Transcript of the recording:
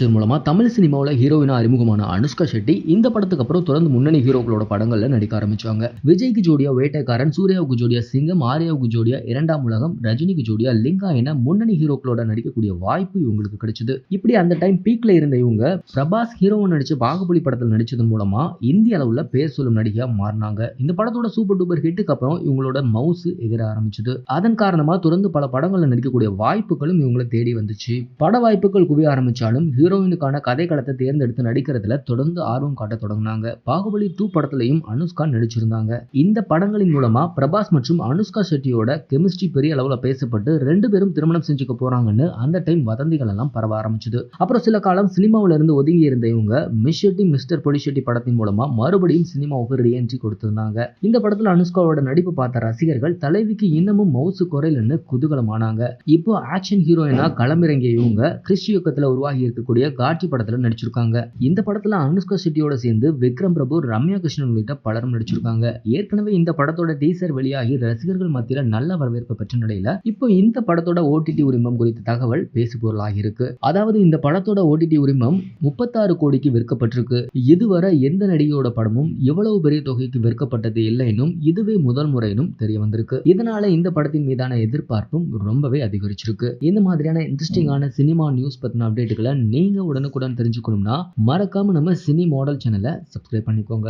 இதன் மூலமாக தமிழ் சினிமாவில் ஹீரோயினாக அறிமுகமான அனுஷ்கா ஷெட்டி இந்த படத்துக்கு அப்புறம் தொடர்ந்து முன்னணி ஹீரோக்களோட படங்களில் நடிக்க ஆரம்பிச்சாங்க விஜய்க்கு ஜோடியா வேட்டைக்காரன் சூர்யாவுக்கு ஜோடியா சிங்கம் ஆர்யாவுக்கு ஜோடியா இரண்டாம் உலகம் ரஜினிக்கு ஜோடியா லிங்கா என முன்னணி ஹீரோக்களோட நடிக்கக்கூடிய வாய்ப்பு இவங்களுக்கு கிடைச்சது. இப்படி அந்த டைம் பீக்ல இருந்த இவங்க பிரபாஸ் ஹீரோவை நடிச்ச பாகுபலி படத்தில் நடிச்சதன் மூலமா இந்திய அளவில் பேர் சொல்லும் நடிகையாக மாறினாங்க. இந்த படத்தோட சூப்பர் டூப்பர் ஹிட்டுக்கு அப்புறம் இவங்களோட மவுஸ் எகிர ஆரம்பிச்சது. அதன் காரணமாக தொடர்ந்து பல படங்களில் நடிக்கக்கூடிய வாய்ப்புகளும் இவங்களை தேடி வந்துச்சு. பட வாய்ப்புகள் குவிய ஆரம்பிச்சாலும் ஹீரோயினுக்கான கதைக்களத்தை தேர்ந்தெடுத்து நடிக்கிறதுல தொடர்ந்து ஆர்வம் காட்ட தொடங்கினாங்க. பாகுபலி டூ படத்துலையும் அனுஷ்கா நடிச்சிருந்தாங்க. இந்த படங்களின் மூலமா பிரபாஸ் மற்றும் அனுஷ்கா ஷெட்டியோட கெமிஸ்ட்ரி பெரிய அளவுல பேசப்பட்டு ரெண்டு பேரும் திருமணம் செஞ்சுக்க போறாங்கன்னு அந்த டைம் வதந்திகள் எல்லாம் பரவ ஆரம்பிச்சது. அப்புறம் சில காலம் சினிமாவில இருந்து ஒதுங்கி இருந்த இவங்க மிஸ் ஷெட்டி மிஸ்டர் பொடி ஷெட்டி படத்தின் மூலமா மறுபடியும் சினிமாவுக்கு ரீஎன்ட்ரி கொடுத்திருந்தாங்க. இந்த படத்துல அனுஷ்காவோட நடிப்பு பார்த்த ரசிகர்கள் தலைவிக்கு இன்னமும் மவுசு குறையில்னு குதூகலமானாங்க. இப்போ ஆக்ஷன் ஹீரோயினா களமிறங்கிய இவங்க கிறிஸ்டி இயக்கத்துல உருவாகி இருக்கக்கூடிய காட்சி படத்துல நடிச்சிருக்காங்க. இந்த படத்துல அனுஷ்கா ஷெட்டியோட சேர்ந்து விக்ரம் பிரபு ரம்யா கிருஷ்ணன் உள்ளிட்ட பலரும் நடிச்சிருக்காங்க. ஏற்கனவே இந்த படத்தோட டீசர் வெளியாகி ரசிகர்கள் மத்தியில நல்ல வரவேற்பு பெற்ற நிலையில இப்போ இந்த படத்தோட ஓடிடி உரிமம் குறித்த தகவல் பேசு பொருளாகி இருக்கு. அதாவது இந்த படத்தோட ஓடிடி உரிமம் முப்பத்தாறு கோடிக்கு விற்கப்பட்டிருக்கு. இதுவரை எந்த நடிகையோட படமும் இவ்வளவு பெரிய தொகைக்கு விற்கப்பட்டது இல்லைன்னும் இதுவே முதல் முறையினும் தெரிய வந்திருக்கு. இதனால இந்த படத்தின் மீதான எதிர்பார்ப்பும் ரொம்பவே அதிகரிச்சிருக்கு. இந்த மாதிரியான இன்ட்ரெஸ்டிங்கான சினிமா நியூஸ் பத்தின அப்டேட்டுகளை நீங்கள் உடனுக்குடன் தெரிஞ்சுக்கணும்னா மறக்காம நம்ம சினி மாடல் சேனலை சப்ஸ்கிரைப் பண்ணிக்கோங்க.